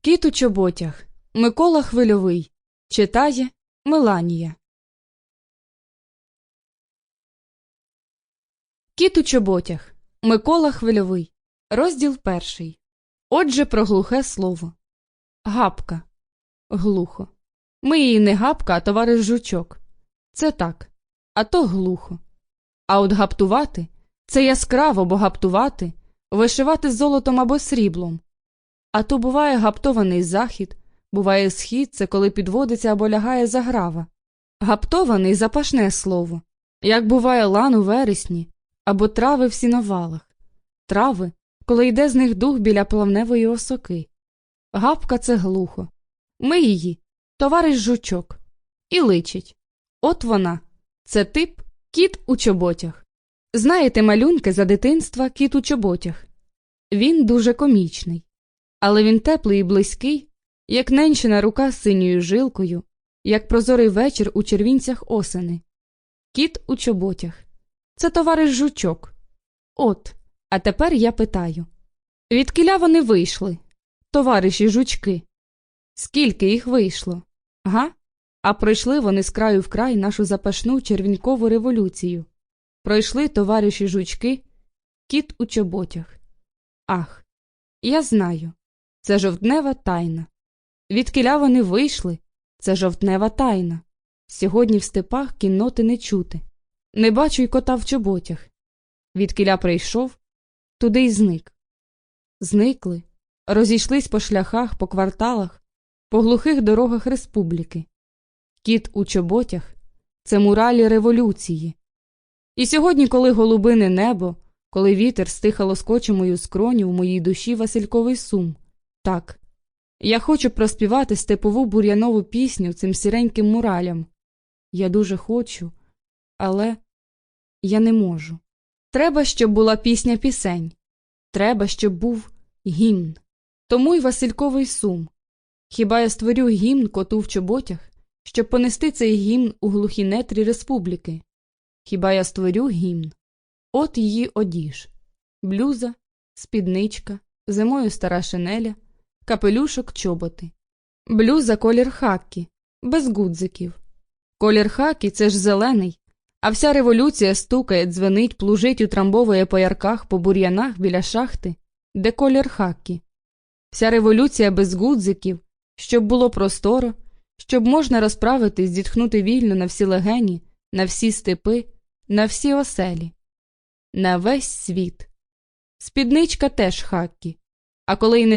Кіт у чоботях. Микола Хвильовий. Читає Меланія. Кіт у чоботях. Микола Хвильовий. Розділ перший. Отже, про глухе слово. Гапка. Глухо. Ми її не гапка, а товариш жучок. Це так. А то глухо. А от гаптувати це яскраво, бо гаптувати вишивати золотом або сріблом. А то буває гаптований захід, буває схід, це коли підводиться або лягає заграва. Гаптований запашне слово, як буває лан у вересні, або трави в сіновалах, трави, коли йде з них дух біля плавневої осоки. Гапка це глухо. Ми її, товариш жучок, і личить. От вона, це тип кіт у чоботях. Знаєте малюнки за дитинства кіт у чоботях. Він дуже комічний, але він теплий і близький, як ненчина рука з синьою жилкою, як прозорий вечір у червінцях осени. Кіт у чоботях. Це товариш жучок. От, а тепер я питаю Відкіля вони вийшли, товариші жучки? Скільки їх вийшло? Га? А пройшли вони з краю в край нашу запашну червінькову революцію. Пройшли товариші жучки, кіт у чоботях. Ах, я знаю. Це жовтнева тайна. Відкіля вони вийшли, це жовтнева тайна. Сьогодні в степах кінноти не чути. Не бачу й кота в чоботях. Відкіля прийшов, туди й зник. Зникли, розійшлись по шляхах, по кварталах, по глухих дорогах республіки. Кіт у чоботях це муралі революції. І сьогодні, коли голубине небо, коли вітер стиха лоскоче мою скроню в моїй душі Васильковий сум. Так, я хочу проспівати степову бур'янову пісню цим сіреньким муралям. Я дуже хочу, але я не можу. Треба, щоб була пісня пісень. Треба, щоб був гімн. Тому й Васильковий сум. Хіба я створю гімн коту в чоботях, щоб понести цей гімн у глухі нетрі республіки? Хіба я створю гімн? От її одіж блюза, спідничка, зимою стара шинеля, капелюшок чоботи. Блюза колір хакі, без гудзиків. Колір хакі це ж зелений, а вся революція стукає, дзвенить, плужить, утрамбовує по ярках, по бур'янах біля шахти, де колір хакі. Вся революція без гудзиків, щоб було просторо, щоб можна розправитись, зітхнути вільно на всі легені, на всі степи, на всі оселі, на весь світ. Спідничка теж хакі, а коли й не